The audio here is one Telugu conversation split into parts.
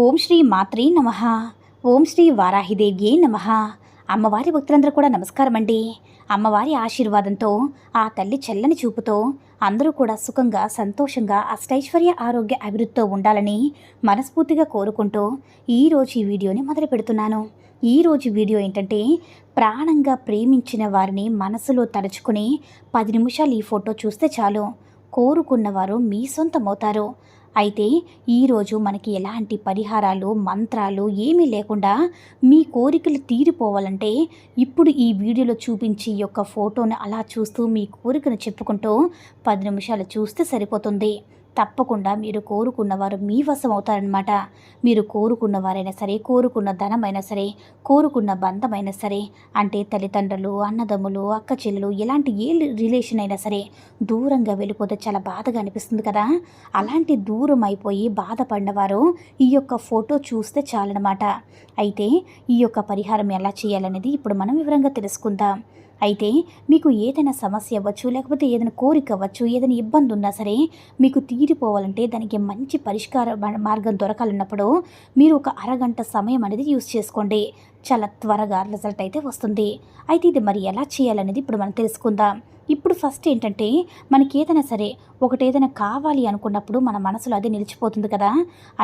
ఓం శ్రీ మాత్రే నమ. ఓం శ్రీ వారాహిదేవ్యే నమ. అమ్మవారి భక్తులందరూ కూడా నమస్కారం అండి. అమ్మవారి ఆశీర్వాదంతో ఆ తల్లి చల్లని చూపుతో అందరూ కూడా సుఖంగా సంతోషంగా అష్టైశ్వర్య ఆరోగ్య అభివృద్ధితో ఉండాలని మనస్ఫూర్తిగా కోరుకుంటూ ఈరోజు ఈ వీడియోని మొదలు పెడుతున్నాను. ఈరోజు వీడియో ఏంటంటే ప్రాణంగా ప్రేమించిన వారిని మనసులో తలుచుకుని పది నిమిషాలు ఈ ఫోటో చూస్తే చాలు. కోరుకున్నవారు మీ సొంతమవుతారు. అయితే ఈరోజు మనకి ఎలాంటి పరిహారాలు మంత్రాలు ఏమీ లేకుండా మీ కోరికలు తీరిపోవాలంటే ఇప్పుడు ఈ వీడియోలో చూపించి యొక్క ఫోటోను అలా చూస్తూ మీ కోరికను చెప్పుకుంటూ పది నిమిషాలు చూస్తే సరిపోతుంది. తప్పకుండా మీరు కోరుకున్నవారు మీ వశం అవుతారనమాట మీరు కోరుకున్న వారైనా సరే కోరుకున్న ధనమైనా సరే కోరుకున్న బంధమైనా సరే అంటే తల్లిదండ్రులు అన్నదమ్ములు అక్క చెల్లెలు ఎలాంటి ఏ రిలేషన్ అయినా సరే దూరంగా వెళ్ళిపోతే చాలా బాధగా అనిపిస్తుంది కదా. అలాంటి దూరం అయిపోయి బాధపడినవారు ఈ యొక్క ఫోటో చూస్తే చాలన్నమాట. అయితే ఈ యొక్క పరిహారం ఎలా చేయాలనేది ఇప్పుడు మనం వివరంగా తెలుసుకుందాం. అయితే మీకు ఏదైనా సమస్య అవ్వచ్చు లేకపోతే ఏదైనా కోరిక అవ్వచ్చు ఏదైనా ఇబ్బంది ఉన్నా సరే మీకు తీరిపోవాలంటే దానికి మంచి పరిష్కార మార్గం దొరకాలన్నప్పుడు మీరు ఒక అరగంట సమయం అనేది యూస్ చేసుకోండి. చాలా త్వరగా రిజల్ట్ అయితే వస్తుంది. అయితే ఇది మరి ఎలా చేయాలనేది ఇప్పుడు మనం తెలుసుకుందాం. ఇప్పుడు ఫస్ట్ ఏంటంటే మనకి ఏదైనా సరే ఒకటి ఏదైనా కావాలి అనుకున్నప్పుడు మన మనసులో అది నిలిచిపోతుంది కదా.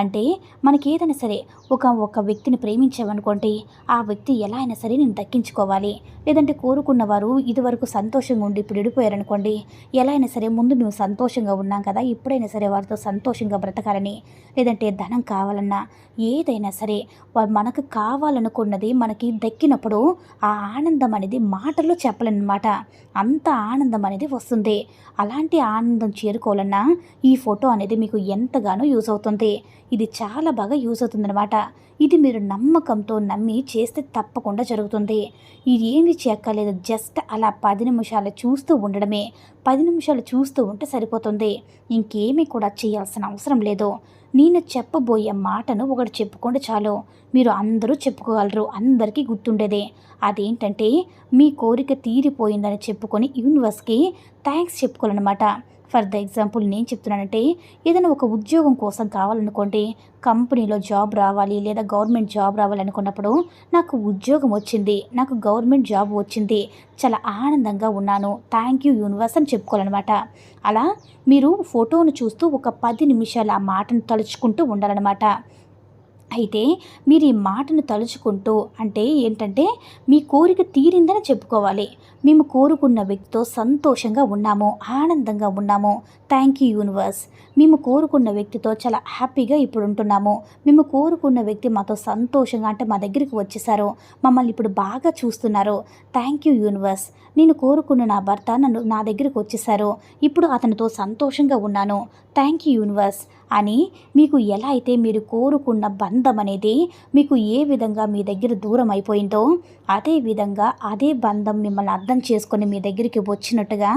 అంటే మనకి ఏదైనా సరే ఒక ఒక వ్యక్తిని ప్రేమించామనుకోండి ఆ వ్యక్తి ఎలా అయినా సరే నేను దక్కించుకోవాలి. లేదంటే కోరుకున్న వారు ఇదివరకు సంతోషంగా ఉండి ఇప్పుడు విడిపోయారనుకోండి ఎలా అయినా సరే ముందు మేము సంతోషంగా ఉన్నాం కదా ఇప్పుడైనా సరే వారితో సంతోషంగా బ్రతకాలని. లేదంటే ధనం కావాలన్నా ఏదైనా సరే మనకు కావాలనుకున్నది మనకి దక్కినప్పుడు ఆ ఆనందం అనేది మాటల్లో చెప్పలేనమాట అంత ఆనందం అనేది వస్తుంది. అలాంటి ఆనందం చేరుకోవాలన్నా ఈ ఫోటో అనేది మీకు ఎంతగానో యూజ్ అవుతుంది. ఇది చాలా బాగా యూజ్ అవుతుందన్నమాట. ఇది మీరు నమ్మకంతో నమ్మి చేస్తే తప్పకుండా జరుగుతుంది. ఇది ఏమి చేయక్కర్లేదు. జస్ట్ అలా పది నిమిషాలు చూస్తూ ఉండడమే. పది నిమిషాలు చూస్తూ ఉంటే సరిపోతుంది. ఇంకేమీ కూడా చేయాల్సిన అవసరం లేదు. నేను చెప్పబోయే మాటను ఒకటి చెప్పుకోండి చాలు. మీరు అందరూ చెప్పుకోగలరు. అందరికీ గుర్తుండేదే. అదేంటంటే మీ కోరిక తీరిపోయిందని చెప్పుకొని యూనివర్స్కి థ్యాంక్స్ చెప్పుకోవాలన్నమాట. ఫర్ ద ఎగ్జాంపుల్ నేను చెప్తున్నానంటే ఏదైనా ఒక ఉద్యోగం కోసం కావాలనుకోండి కంపెనీలో జాబ్ రావాలి లేదా గవర్నమెంట్ జాబ్ రావాలి అనుకున్నప్పుడు నాకు ఉద్యోగం వచ్చింది నాకు గవర్నమెంట్ జాబ్ వచ్చింది చాలా ఆనందంగా ఉన్నాను థ్యాంక్ యూ యూనివర్స్ అని చెప్పుకోవాలన్నమాట. అలా మీరు ఫోటోను చూస్తూ ఒక పది నిమిషాలు ఆ మాటను తలుచుకుంటూ ఉండాలన్నమాట. అయితే మీరు ఈ మాటను తలుచుకుంటూ అంటే ఏంటంటే మీ కోరిక తీరిందని చెప్పుకోవాలి. మేము కోరుకున్న వ్యక్తితో సంతోషంగా ఉన్నాము ఆనందంగా ఉన్నాము. థ్యాంక్ యూ యూనివర్స్ మేము కోరుకున్న వ్యక్తితో చాలా హ్యాపీగా ఇప్పుడు ఉంటున్నాము. మేము కోరుకున్న వ్యక్తి మాతో సంతోషంగా అంటే మా దగ్గరికి వచ్చేసారు మమ్మల్ని ఇప్పుడు బాగా చూస్తున్నారు. థ్యాంక్ యూ యూనివర్స్ నేను కోరుకున్న నా భర్త నన్ను నా దగ్గరికి వచ్చేసారు ఇప్పుడు అతనితో సంతోషంగా ఉన్నాను. థ్యాంక్ యూ యూనివర్స్ అని మీకు ఎలా అయితే మీరు కోరుకున్న బంధం అనేది మీకు ఏ విధంగా మీ దగ్గర దూరం అయిపోయిందో అదే విధంగా అదే బంధం మిమ్మల్ని అర్థం చేసుకొని మీ దగ్గరికి వచ్చినట్టుగా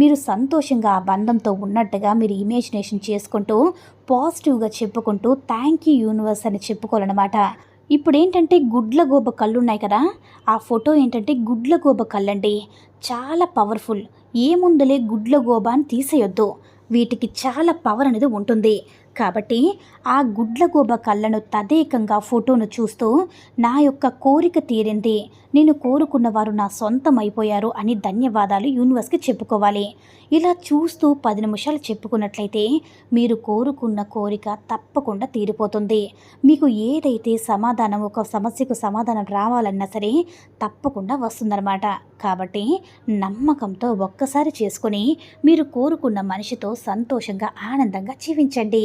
మీరు సంతోషంగా ఆ బంధంతో ఉన్నట్టుగా మీరు ఇమేజినేషన్ చేసుకుంటూ పాజిటివ్గా చెప్పుకుంటూ థ్యాంక్ యూ యూనివర్స్ అని చెప్పుకోవాలన్నమాట. ఇప్పుడు ఏంటంటే గుడ్ల గోబ కళ్ళు ఉన్నాయి కదా ఆ ఫోటో ఏంటంటే గుడ్ల గోబ కళ్ళండి. చాలా పవర్ఫుల్ ఏముందలే గుడ్ల గోబ అని తీసేయొద్దు. వీటికి చాలా పవర్ అనేది ఉంటుంది. కాబట్టి ఆ గుడ్లగూబ కళ్ళను తదేకంగా ఫోటోను చూస్తూ నా యొక్క కోరిక తీరింది. నేను కోరుకున్న వారు నా సొంతం అయిపోయారు అని ధన్యవాదాలు యూనివర్స్కి చెప్పుకోవాలి. ఇలా చూస్తూ పది నిమిషాలు చెప్పుకున్నట్లయితే మీరు కోరుకున్న కోరిక తప్పకుండా తీరిపోతుంది. మీకు ఏదైతే సమాధానం ఒక సమస్యకు సమాధానం రావాలన్నా సరే తప్పకుండా వస్తుందన్నమాట. కాబట్టి నమ్మకంతో ఒక్కసారి చేసుకొని మీరు కోరుకున్న మనిషితో సంతోషంగా ఆనందంగా జీవించండి.